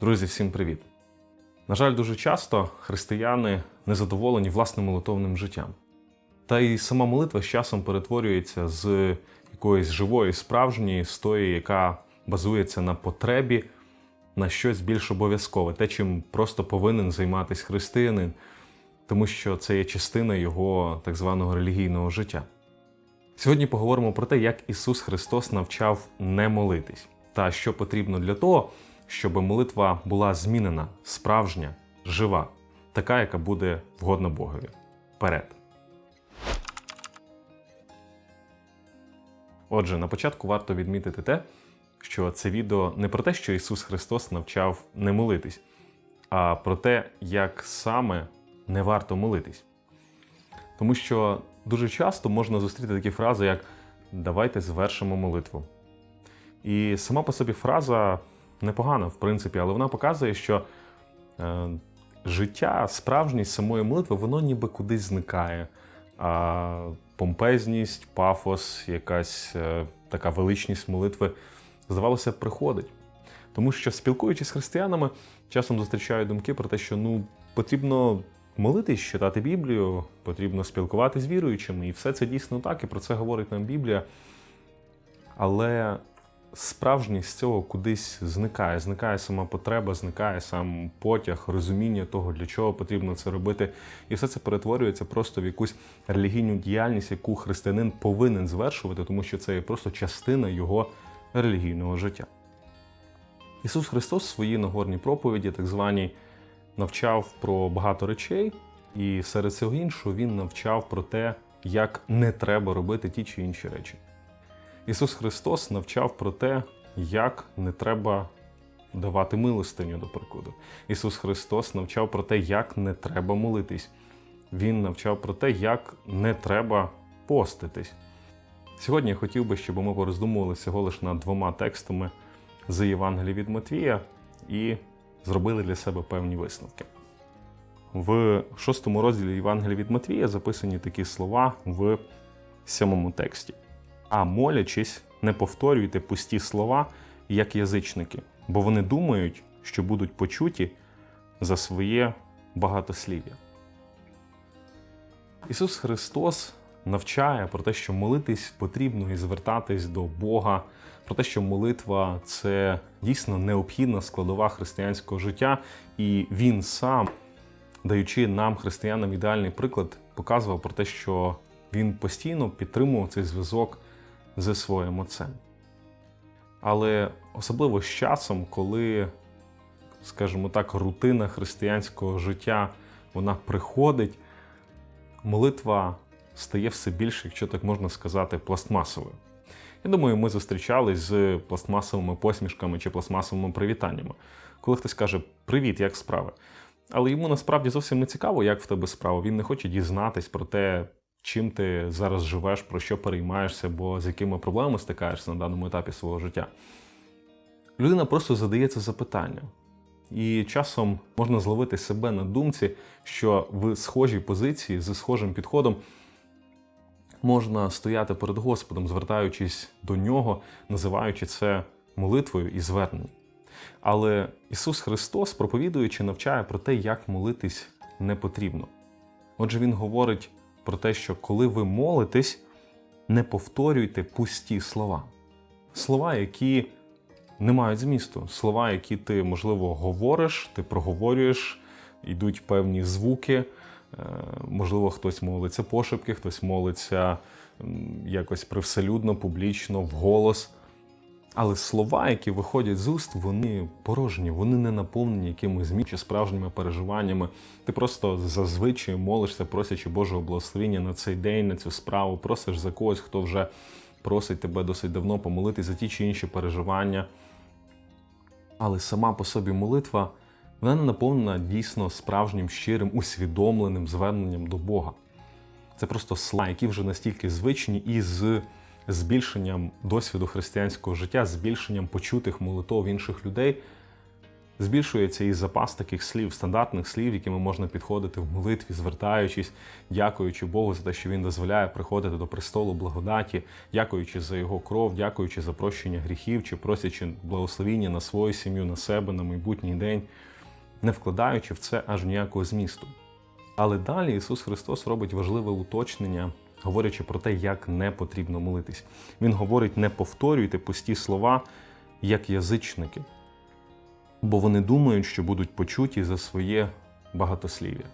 Друзі, всім привіт! На жаль, дуже часто християни незадоволені власним молитовним життям. Та й сама молитва з часом перетворюється з якоїсь живої, справжньої, з тої, яка базується на потребі, на щось більш обов'язкове, те, чим просто повинен займатися християнин, тому що це є частина його так званого релігійного життя. Сьогодні поговоримо про те, як Ісус Христос навчав не молитись, та що потрібно для того, щоб молитва була змінена, справжня, жива, така, яка буде вгодна Богові. Вперед! Отже, на початку варто відмітити те, що це відео не про те, що Ісус Христос навчав не молитись, а про те, як саме не варто молитись. Тому що дуже часто можна зустріти такі фрази, як давайте звершимо молитву. І сама по собі фраза непогана, в принципі, але вона показує, що е, життя, справжність самої молитви, воно ніби кудись зникає. А помпезність, пафос, якась е, така величність молитви, здавалося, приходить. Тому що, спілкуючись з християнами, часом зустрічаю думки про те, що ну, потрібно молитись, читати Біблію, потрібно спілкуватися з віруючими, і все це дійсно так, і про це говорить нам Біблія. Але справжність цього кудись зникає. Зникає сама потреба, зникає сам потяг, розуміння того, для чого потрібно це робити. І все це перетворюється просто в якусь релігійну діяльність, яку християнин повинен звершувати, тому що це є просто частина його релігійного життя. Ісус Христос в своїй нагорній проповіді, так званій, навчав про багато речей, і серед цього іншого він навчав про те, як не треба робити ті чи інші речі. Ісус Христос навчав про те, як не треба давати милостиню до прикладу. Ісус Христос навчав про те, як не треба молитись. Він навчав про те, як не треба поститись. Сьогодні я хотів би, щоб ми пороздумували всього лише над двома текстами з Євангелія від Матвія і зробили для себе певні висновки. В шостому розділі Євангелія від Матвія записані такі слова в сьомому тексті. А молячись, не повторюйте пусті слова, як язичники, бо вони думають, що будуть почуті за своє багатослів'я. Ісус Христос навчає про те, що молитись потрібно і звертатись до Бога, про те, що молитва це дійсно необхідна складова християнського життя, і Він сам, даючи нам, християнам, ідеальний приклад, показував про те, що він постійно підтримував цей зв'язок зі своїм отцем. Але особливо з часом, коли, скажімо так, рутина християнського життя вона приходить, молитва стає все більше, якщо так можна сказати, пластмасовою. Я думаю, ми зустрічались з пластмасовими посмішками чи пластмасовими привітаннями, коли хтось каже Привіт, як справи? Але йому насправді зовсім не цікаво, як в тебе справа. Він не хоче дізнатись про те, чим ти зараз живеш, про що переймаєшся, або з якими проблемами стикаєшся на даному етапі свого життя. Людина просто задається запитання. І часом можна зловити себе на думці, що в схожій позиції зі схожим підходом можна стояти перед Господом, звертаючись до нього, називаючи це молитвою і зверненням. Але Ісус Христос, проповідуючи, навчає про те, як молитись не потрібно. Отже, Він говорить про те, що коли ви молитесь, не повторюйте пусті слова. Слова, які не мають змісту, слова, які ти, можливо, говориш, ти проговорюєш, йдуть певні звуки. Е, Можливо, хтось молиться пошепки, хтось молиться якось привселюдно, публічно, вголос. Але слова, які виходять з уст, вони порожні, вони не наповнені якимось змі чи справжніми переживаннями. Ти просто зазвичай молишся, просячи Божого благословення на цей день, на цю справу, просиш за когось, хто вже просить тебе досить давно помолити за ті чи інші переживання. Але сама по собі молитва вона не наповнена дійсно справжнім, щирим, усвідомленим зверненням до Бога. Це просто слова, які вже настільки звичні і з збільшенням досвіду християнського життя, збільшенням почутих молитов інших людей, Збільшується і запас таких слів, стандартних слів, якими можна підходити в молитві, звертаючись, дякуючи Богу за те, що Він дозволяє приходити до престолу благодаті, дякуючи за його кров, дякуючи за прощення гріхів чи просячи благословіння на свою сім'ю, на себе, на майбутній день, не вкладаючи в це аж ніякого змісту. Але далі Ісус Христос робить важливе уточнення, говорячи про те, як не потрібно молитись. Він говорить: не повторюйте пусті слова, як язичники, бо вони думають, що будуть почуті за своє багатослів'я.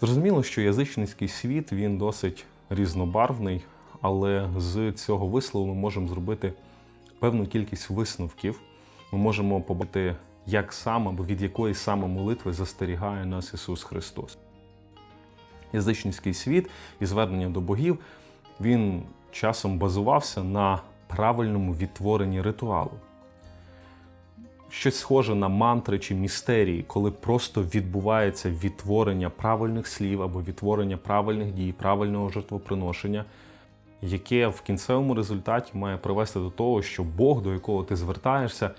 Зрозуміло, що язичницький світ він досить різнобарвний, але з цього вислову ми можемо зробити певну кількість висновків. Ми можемо побачити, як саме або від якої саме молитви застерігає нас Ісус Христос. Язичницький світ і звернення до богів він часом базувався на правильному відтворенні ритуалу. Щось схоже на мантри чи містерії, коли просто відбувається відтворення правильних слів або відтворення правильних дій, правильного жертвоприношення, яке в кінцевому результаті має привести до того, що Бог, до якого ти звертаєшся,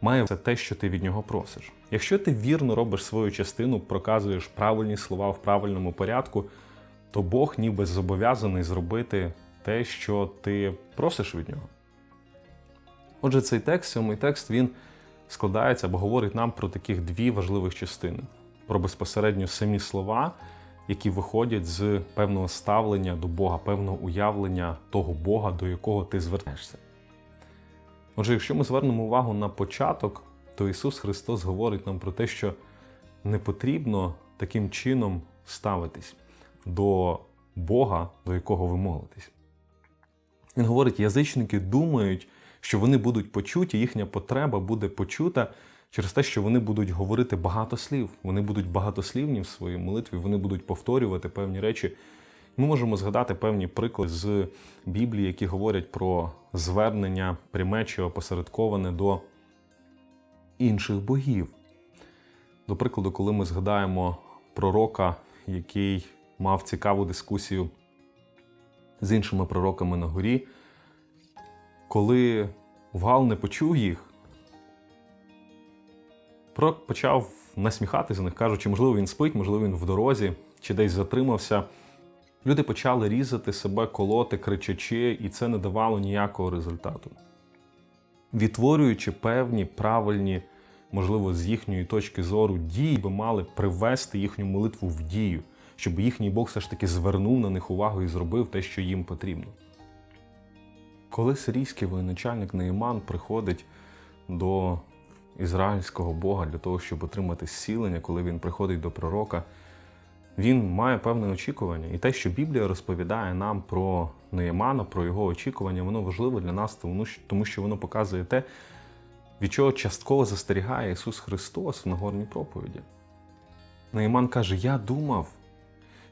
має все те, що ти від нього просиш. Якщо ти вірно робиш свою частину, проказуєш правильні слова в правильному порядку, то Бог ніби зобов'язаний зробити те, що ти просиш від нього. Отже, цей текст, сьомий текст, він складається або говорить нам про таких дві важливих частини: про безпосередньо самі слова, які виходять з певного ставлення до Бога, певного уявлення того Бога, до якого ти звертаєшся. Отже, якщо ми звернемо увагу на початок, то Ісус Христос говорить нам про те, що не потрібно таким чином ставитись до Бога, до якого ви молитесь. Він говорить, язичники думають, що вони будуть почуті, їхня потреба буде почута через те, що вони будуть говорити багато слів. Вони будуть багатослівні в своїй молитві, вони будуть повторювати певні речі. Ми можемо згадати певні приклади з Біблії, які говорять про звернення пряме чи опосередковане до інших богів. До прикладу, коли ми згадаємо пророка, який мав цікаву дискусію з іншими пророками на горі, коли Вгал не почув їх, пророк почав насміхатися з них, кажучи, можливо, він спить, можливо, він в дорозі чи десь затримався. Люди почали різати себе, колоти, кричачи, і це не давало ніякого результату. Відтворюючи певні правильні, можливо, з їхньої точки зору дії, би мали привести їхню молитву в дію, щоб їхній Бог все ж таки звернув на них увагу і зробив те, що їм потрібно. Коли сирійський воєначальник Неїман приходить до ізраїльського Бога для того, щоб отримати зцілення, коли він приходить до пророка, він має певне очікування. І те, що Біблія розповідає нам про Неємана, про його очікування, воно важливо для нас, тому що воно показує те, від чого частково застерігає Ісус Христос в Нагорній проповіді. Неєман каже: Я думав,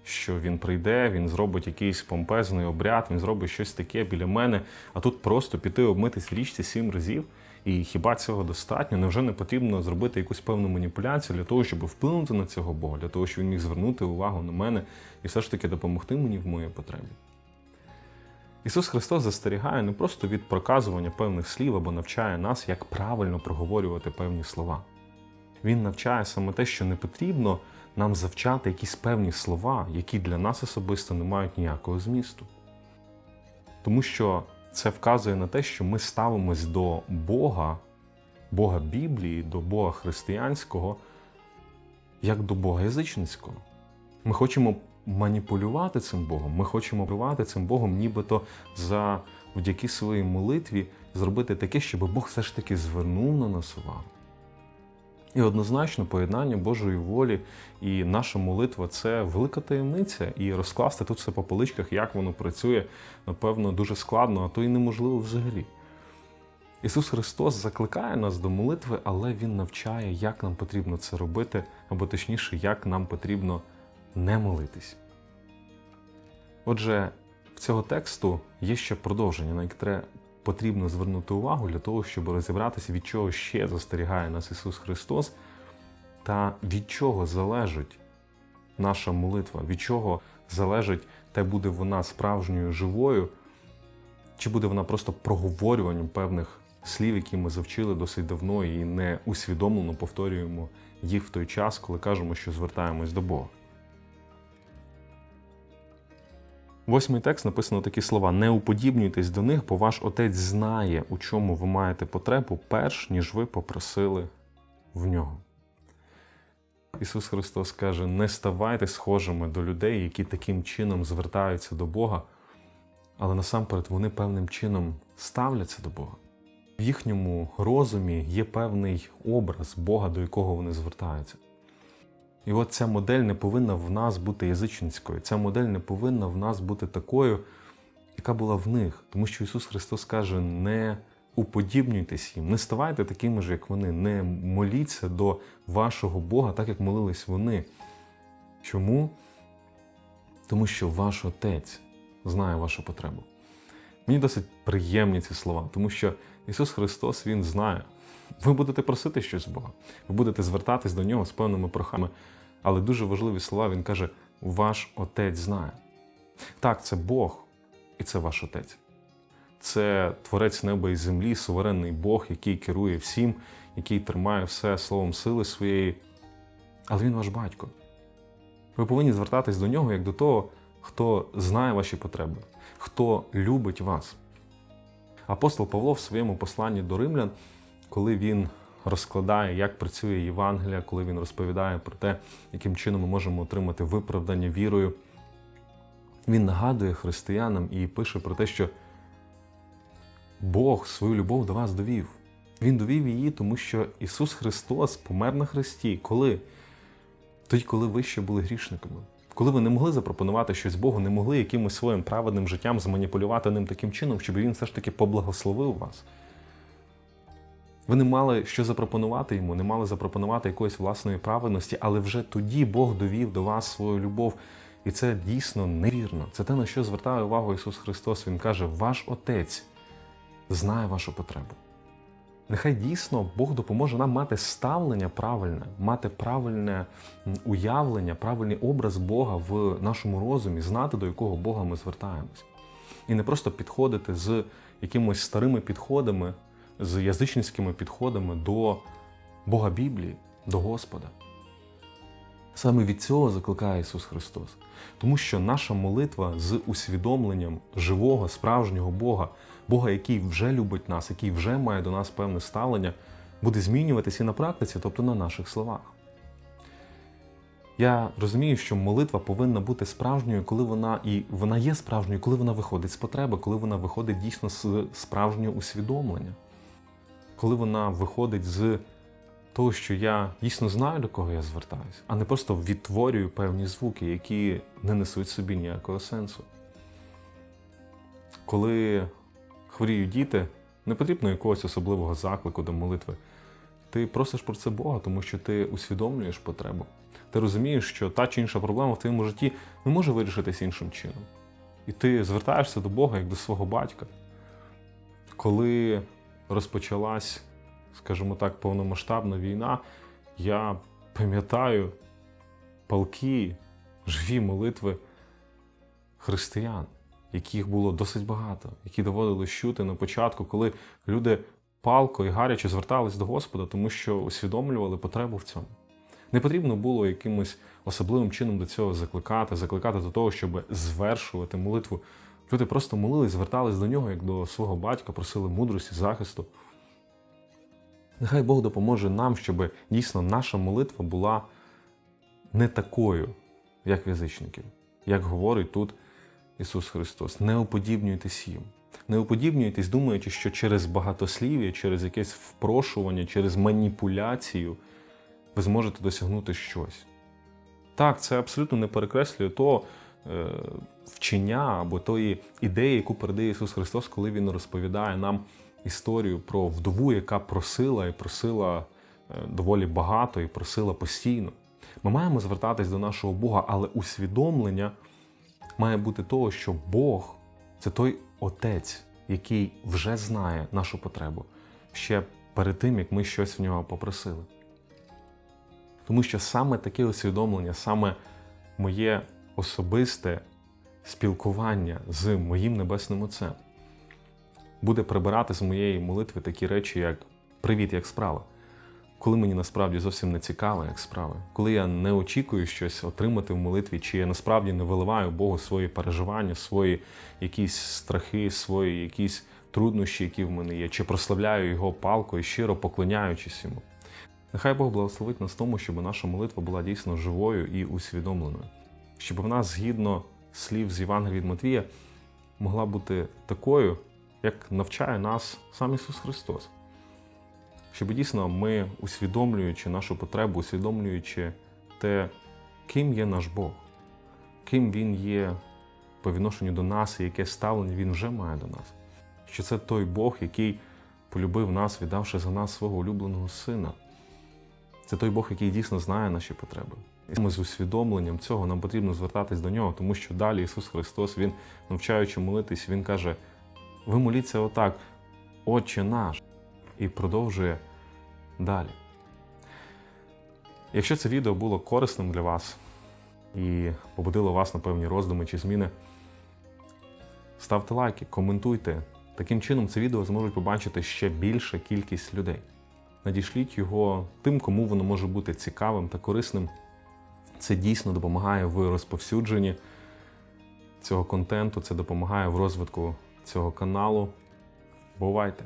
що він прийде, він зробить якийсь помпезний обряд, він зробить щось таке біля мене, а тут просто піти обмитись в річці сім разів. І хіба цього достатньо? Невже не потрібно зробити якусь певну маніпуляцію для того, щоб вплинути на цього Бога, для того, щоб він міг звернути увагу на мене і все ж таки допомогти мені в моїй потребі? Ісус Христос застерігає не просто від проказування певних слів або навчає нас, як правильно проговорювати певні слова. Він навчає саме те, що не потрібно нам завчати якісь певні слова, які для нас особисто не мають ніякого змісту. Тому що це вказує на те, що ми ставимось до Бога, Бога Біблії, до Бога християнського, як до Бога язичницького. Ми хочемо маніпулювати цим Богом, ми хочемо маніпулювати цим Богом, нібито завдяки своїй молитві зробити таке, щоб Бог все ж таки звернув на нас увагу. І однозначно поєднання Божої волі і наша молитва це велика таємниця. І розкласти тут все по поличках, як воно працює, напевно, дуже складно, а то й неможливо взагалі. Ісус Христос закликає нас до молитви, але Він навчає, як нам потрібно це робити, або точніше, як нам потрібно не молитись. Отже, в цього тексту є ще продовження, на яке потрібно звернути увагу для того, щоб розібратися, від чого ще застерігає нас Ісус Христос, та від чого залежить наша молитва, від чого залежить, те буде вона справжньою живою, чи буде вона просто проговорюванням певних слів, які ми завчили досить давно і не усвідомлено повторюємо їх в той час, коли кажемо, що звертаємось до Бога. Восьмий текст написано такі слова: не уподібнюйтесь до них, бо ваш отець знає, у чому ви маєте потребу, перш ніж ви попросили в нього. Ісус Христос каже: не ставайте схожими до людей, які таким чином звертаються до Бога, але насамперед вони певним чином ставляться до Бога. В їхньому розумі є певний образ Бога, до якого вони звертаються. І от ця модель не повинна в нас бути язичницькою. Ця модель не повинна в нас бути такою, яка була в них. Тому що Ісус Христос каже: не уподібнюйтесь їм, не ставайте такими ж, як вони, не моліться до вашого Бога, так як молились вони. Чому? Тому що ваш Отець знає вашу потребу. Мені досить приємні ці слова, тому що Ісус Христос Він знає. Ви будете просити щось Бога, ви будете звертатись до нього з певними прохами. Але дуже важливі слова Він каже: ваш Отець знає. Так, це Бог, і це ваш Отець. Це Творець неба і землі, суверенний Бог, який керує всім, який тримає все словом сили своєї. Але він ваш батько. Ви повинні звертатись до нього як до того, хто знає ваші потреби, хто любить вас. Апостол Павло в своєму посланні до римлян, коли він розкладає, як працює Євангелія, коли він розповідає про те, яким чином ми можемо отримати виправдання вірою, він нагадує християнам і пише про те, що Бог свою любов до вас довів. Він довів її, тому що Ісус Христос помер на Христі. Коли? Тоді, коли ви ще були грішниками. Коли ви не могли запропонувати щось Богу, не могли якимось своїм праведним життям зманіпулювати ним таким чином, щоб він все ж таки поблагословив вас. Ви не мали що запропонувати йому, не мали запропонувати якоїсь власної праведності, але вже тоді Бог довів до вас свою любов. І це дійсно невірно. Це те, на що звертає увагу Ісус Христос. Він каже: Ваш Отець знає вашу потребу. Нехай дійсно Бог допоможе нам мати ставлення правильне, мати правильне уявлення, правильний образ Бога в нашому розумі, знати, до якого Бога ми звертаємось. І не просто підходити з якимось старими підходами, з язичницькими підходами до Бога Біблії, до Господа. Саме від цього закликає Ісус Христос. Тому що наша молитва з усвідомленням живого, справжнього Бога, Бога, який вже любить нас, який вже має до нас певне ставлення, буде змінюватися і на практиці, тобто на наших словах. Я розумію, що молитва повинна бути справжньою, коли вона і вона є справжньою, коли вона виходить з потреби, коли вона виходить дійсно з справжнього усвідомлення, коли вона виходить з того, що я дійсно знаю, до кого я звертаюся, а не просто відтворюю певні звуки, які не несуть собі ніякого сенсу. Коли хворіють діти, не потрібно якогось особливого заклику до молитви. Ти просиш про це Бога, тому що ти усвідомлюєш потребу. Ти розумієш, що та чи інша проблема в твоєму житті не може вирішитися іншим чином. І ти звертаєшся до Бога як до свого батька. Коли розпочалась, скажімо так, повномасштабна війна, я пам'ятаю палки, живі молитви християн, яких було досить багато, які доводилось чути на початку, коли люди палко і гаряче звертались до Господа, тому що усвідомлювали потребу в цьому. Не потрібно було якимось особливим чином до цього закликати, закликати до того, щоб звершувати молитву. Люди просто молились, звертались до нього як до свого батька, просили мудрості, захисту. Нехай Бог допоможе нам, щоб дійсно наша молитва була не такою, як язичників, як говорить тут Ісус Христос. Не уподібнюйтесь їм. Не уподібнюйтесь, думаючи, що через багатослів'я, через якесь впрошування, через маніпуляцію ви зможете досягнути щось. Так, це абсолютно не перекреслює того е, вчення або тої ідеї, яку передає Ісус Христос, коли Він розповідає нам історію про вдову, яка просила і просила е, доволі багато і просила постійно. Ми маємо звертатись до нашого Бога, але усвідомлення має бути того, що Бог це той Отець, який вже знає нашу потребу ще перед тим, як ми щось в нього попросили. Тому що саме таке усвідомлення, саме моє особисте спілкування з моїм небесним Отцем буде прибирати з моєї молитви такі речі, як привіт, як справа. Коли мені насправді зовсім не цікаво, як справи, коли я не очікую щось отримати в молитві, чи я насправді не виливаю Богу свої переживання, свої якісь страхи, свої якісь труднощі, які в мене є, чи прославляю його палкою, щиро поклоняючись йому. Нехай Бог благословить нас тому, щоб наша молитва була дійсно живою і усвідомленою, щоб вона, згідно слів з Євангелія від Матвія, могла бути такою, як навчає нас сам Ісус Христос. Щоб дійсно ми, усвідомлюючи нашу потребу, усвідомлюючи те, ким є наш Бог, ким Він є по відношенню до нас і яке ставлення Він вже має до нас, що це той Бог, який полюбив нас, віддавши за нас свого улюбленого Сина. Це той Бог, який дійсно знає наші потреби. І ми з усвідомленням цього нам потрібно звертатись до нього, тому що далі Ісус Христос, Він, навчаючи молитись, Він каже: ви моліться отак, Отче наш, і продовжує далі. Якщо це відео було корисним для вас і побудило вас на певні роздуми чи зміни, ставте лайки, коментуйте. Таким чином це відео зможуть побачити ще більша кількість людей. Надішліть його тим, кому воно може бути цікавим та корисним. Це дійсно допомагає в розповсюдженні цього контенту, це допомагає в розвитку цього каналу. Бувайте!